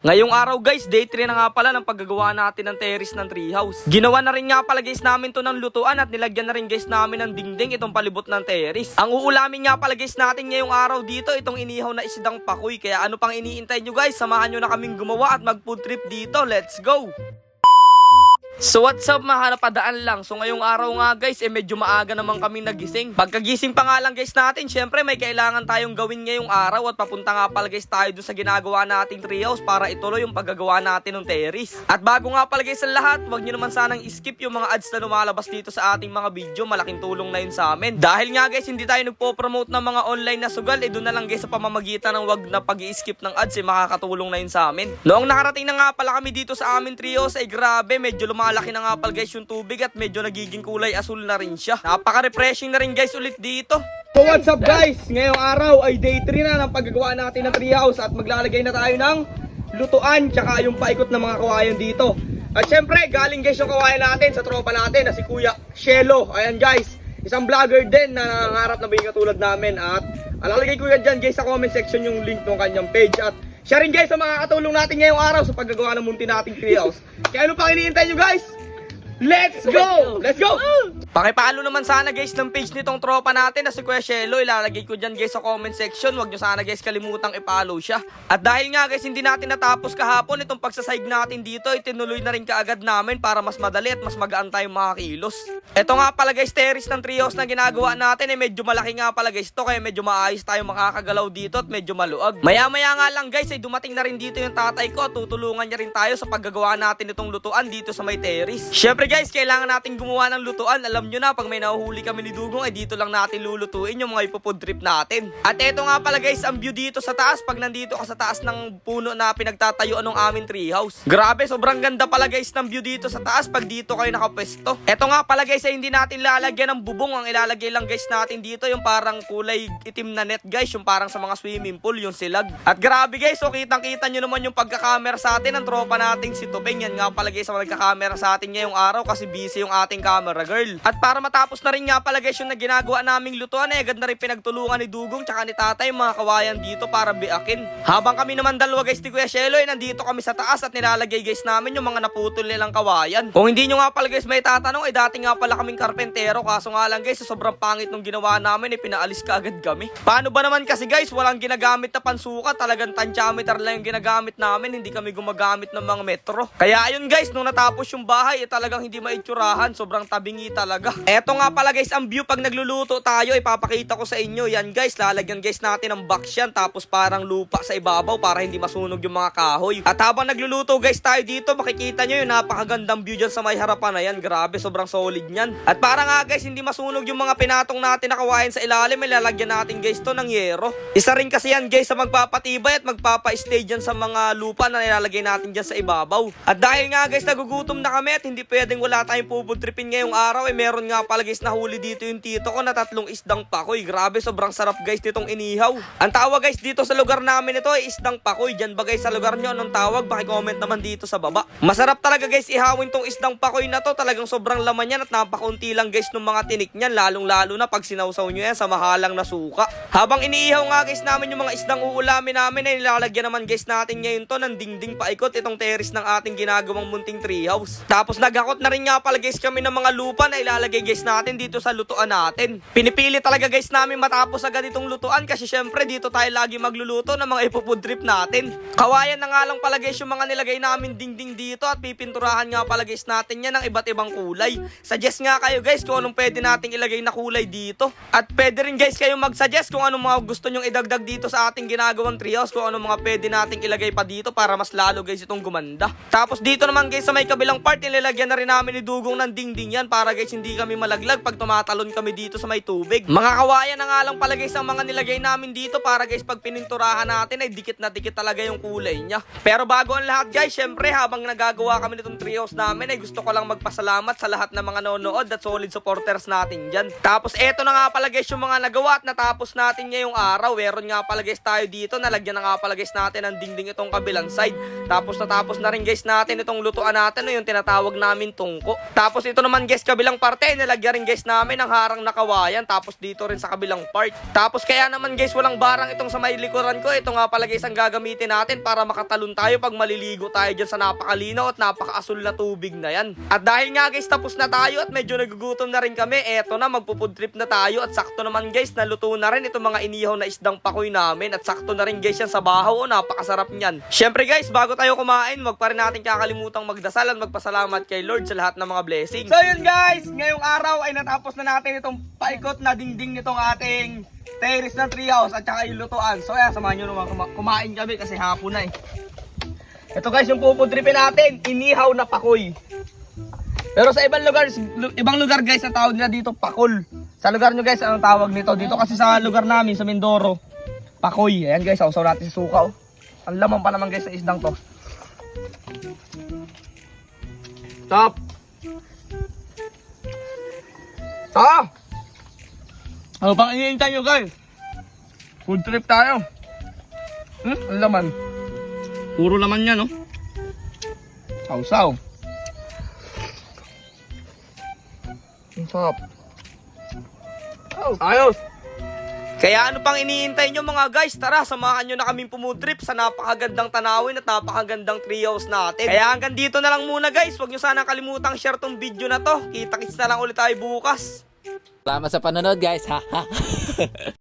Ngayong araw guys, day 3 na nga pala ng paggagawa natin ng terrace ng treehouse. Ginawa na rin nga pala guys namin to ng lutuan at nilagyan na rin guys namin ng dingding itong palibot ng terrace. Ang uulamin nga pala guys natin ngayong araw dito itong inihaw na isdang pakoy. Kaya ano pang iniintay nyo guys, samahan nyo na kaming gumawa at mag food trip dito. Let's go! So what's up mga napadaan lang? So ngayong araw nga guys eh medyo maaga naman kami nagising. Pagkagising pa nga lang guys natin Syempre may kailangan tayong gawin ngayong araw At papunta nga pala guys tayo dun sa ginagawa nating treehouse Para ituloy yung paggagawa natin ng terrace. At bago nga pala guys ang lahat Huwag nyo naman sanang skip yung mga ads na lumalabas dito sa ating mga video. Malaking tulong na yun sa amin. Dahil nga guys hindi tayo nagpo-promote ng mga online na sugal Eh doon na lang guys sa pamamagitan ng wag na pag skip ng ads Eh makakatulong na yun sa amin. Noong nakarating na nga pala kami dito sa aming treehouse Ay grabe medyo lumalaki na nga pala guys yung tubig At medyo nagiging kulay asul na rin siya Napaka-refreshing na rin guys ulit dito So what's up guys? Ngayong araw ay day 3 na ng paggagawa natin ng treehouse at maglalagay na tayo ng lutuan tsaka yung paikot ng mga kawayan dito. At syempre, galing guys yung kawayan natin sa tropa natin na si Kuya Shelo. Ayan guys, isang vlogger din na nangangarap na maging katulad namin at alalagay ko yan dyan guys sa comment section yung link ng kanyang page at siya rin guys sa mga katulong natin ngayong araw sa paggagawa ng munti nating treehouse. Kaya ano pang iniintay nyo guys? Let's go! Let's go! Pakipalo naman sana guys ng page nitong tropa natin na si Kuya Shelo. Ilalagay ko dyan guys sa comment section. Huwag nyo sana guys kalimutang i-follow siya. At dahil nga guys hindi natin natapos kahapon itong pagsasaig natin dito, itinuloy na rin kaagad namin para mas madali at mas magaan tayong mga kilos. Ito nga pala guys, terrace ng trios na ginagawa natin eh medyo malaki nga pala guys to kaya medyo maayos tayo makakagalaw dito at medyo maluag. Maya maya nga lang guys ay dumating na rin dito yung tatay ko at tutulungan niya rin tayo sa paggagawa natin itong lutuan dito sa may terrace. Syempre guys, kailangan natin gumawa ng lutuan. Alam nyo na, pag may nahuhuli kami ni Dugong, ay dito lang natin lulutuin yung mga ipupod trip natin. At eto nga pala guys, ang view dito sa taas, pag nandito ka sa taas ng puno na pinagtatayuan ng aming treehouse. Grabe, sobrang ganda pala guys ng view dito sa taas pag dito kayo nakapwesto. Eto nga pala guys, ay hindi natin lalagyan ng bubong. Ang ilalagay lang guys natin dito, yung parang kulay itim na net guys, yung parang sa mga swimming pool, yung silag. At grabe guys, so kitang kita nyo naman yung pagkakamera sa atin ng tropa nating si Tupeng. Yan nga pala guys, ang nagkakamera sa atin ngayong araw kasi busy yung ating camera girl. At para matapos na rin nga pala guys yung na ginagawa naming lutuan, eh agad na rin pinagtulungan ni Dugong tsaka ni Tatay mga kawayan dito para biakin. Habang kami naman dalawa guys ni Kuya Shelo, eh nandito kami sa taas at nilalagay guys namin yung mga naputol nilang kawayan. Kung hindi nyo nga pala guys may tatanong, eh dati nga pala kaming karpentero kaso nga lang guys, sa sobrang pangit nung ginawa namin, eh pinaalis ka agad kami. Paano ba naman kasi guys, walang ginagamit na pansukat, talagang tantyameter lang yung ginagamit namin, hindi kami gumagamit ng mga metro. Kaya ayun guys, nung natapos yung bahay, eh talagang hindi maitsurahan, sobrang tabingi talaga. Eto nga pala guys, ang view pag nagluluto tayo, ipapakita ko sa inyo. Yan guys, lalagyan guys natin ng box yan, tapos parang lupa sa ibabaw para hindi masunog yung mga kahoy. At habang nagluluto guys tayo dito, makikita nyo yung napakagandang view dyan sa may harapan na yan. Grabe, sobrang solid yan. At para nga guys, hindi masunog yung mga pinatong natin na kawain sa ilalim, ilalagyan natin guys to ng yero. Isa rin kasi yan guys sa magpapatibay at magpapa-stay dyan sa mga lupa na nilalagay natin dyan sa ibabaw. At dahil nga guys, nagugutom na kami at hindi pwedeng wala tayong pupuntripin ngayong araw, eh meron nga pala guys nahuli dito yung tito ko na tatlong isdang pakoy. Grabe, sobrang sarap guys nitong inihaw. Ang tawag guys dito sa lugar namin ito ay isdang pakoy. Dyan ba guys sa lugar nyo anong tawag? Paki-comment naman dito sa baba. Masarap talaga guys ihawin tong isdang pakoy na to. Talagang sobrang laman yan at napakaunti lang guys ng mga tinik niyan. Lalong lalo na pag sinawsaw nyo yan sa mahalang na suka. Habang iniihaw nga guys namin yung mga isdang uulamin namin ay nilalagyan naman guys natin ngayon to ng dingding paikot itong terrace ng ating ginagawang munting treehouse. Tapos naghakot na rin nga pala guys kami ng mga lupa na ilalagay guys natin dito sa lutuan natin. Pinipili talaga guys namin matapos sa ganitong lutuan kasi syempre dito tayo lagi magluluto ng mga ipupud trip natin. Kawayan na nga lang pala guys yung mga nilagay namin dingding dito at pipinturahan nga pala guys natin yan ng iba't ibang kulay. Suggest nga kayo guys kung anong pwede nating ilagay na kulay dito. At pwede rin guys kayo mag-suggest kung anong mga gusto nyong idagdag dito sa ating ginagawang treehouse kung anong mga pwede nating ilagay pa dito para mas lalo guys itong gumanda. Tapos dito naman guys sa may kabilang part nilalagyan na rin namin ni Dugong ng dingding yan para guys hindi kami malaglag pag tumatalon kami dito sa may tubig. Mga kawayan na nga lang pala guys ang mga nilagay namin dito para guys pag pininturahan natin ay dikit na dikit talaga yung kulay niya. Pero bago ang lahat guys, syempre habang nagagawa kami nitong treehouse namin ay gusto ko lang magpasalamat sa lahat ng mga nanonood at solid supporters natin dyan. Tapos eto na nga pala guys yung mga nagawa at natapos natin ngayong araw. Meron nga pala guys tayo dito, nalagyan na nga pala guys natin ng dingding itong kabilang side. Tapos natapos na rin guys natin itong lutuan natin, no, yung tinatawag namin tungko. Tapos ito naman guys, kabilang parte, nilagyan rin guys namin ng harang na kawayan. Tapos dito rin sa kabilang part. Tapos kaya naman guys, walang barang itong sa may likuran ko. Ito nga pala guys ang gagamitin natin para makatalon tayo pag maliligo tayo dyan sa napakalinaw at napakaasul na tubig na yan. At dahil nga guys, tapos na tayo at medyo nagugutom na rin kami, eto na, magpupud trip na tayo. At sakto naman guys, naluto na rin itong mga inihaw na isdang pakoy namin. At sakto na rin guys yan sa bahaw. O, napakasarap niyan. Syempre guys, bago tayo kumain, wag pa rin natin kakalimutang magdasal at magpasalamat kay Lord sa lahat ng mga blessings. So yun guys, ngayong araw ay natapos na natin itong paikot na dingding nitong ating terrace ng treehouse at saka yung lutuan. So ayan, samahan nyo naman kuma- kumain kami kasi hapon na eh. Ito guys, yung pupudripin natin, inihaw na pakoy. Pero sa ibang lugar, lu- ibang lugar guys, ang tawag nila dito pakol. Sa lugar nyo guys, anong tawag nito? Dito kasi sa lugar namin, sa Mindoro, pakoy. Ayan guys, sausaw natin sa suka oh. Ang laman pa naman guys sa isdang to. Top! Ah! Ano pang iniintay nyo guys? Food trip tayo. Hmm? Ang laman. Puro laman yan, no? Sausaw. Ang sarap. Oh, ayos. Kaya ano pang iniintay nyo mga guys? Tara, samahan nyo na kaming pumutrip sa napakagandang tanawin at napakagandang treehouse natin. Kaya hanggang dito na lang muna guys. Huwag nyo sana kalimutang share tong video na to. Kita-kits na lang ulit tayo bukas. Salamat sa panonood guys. Ha.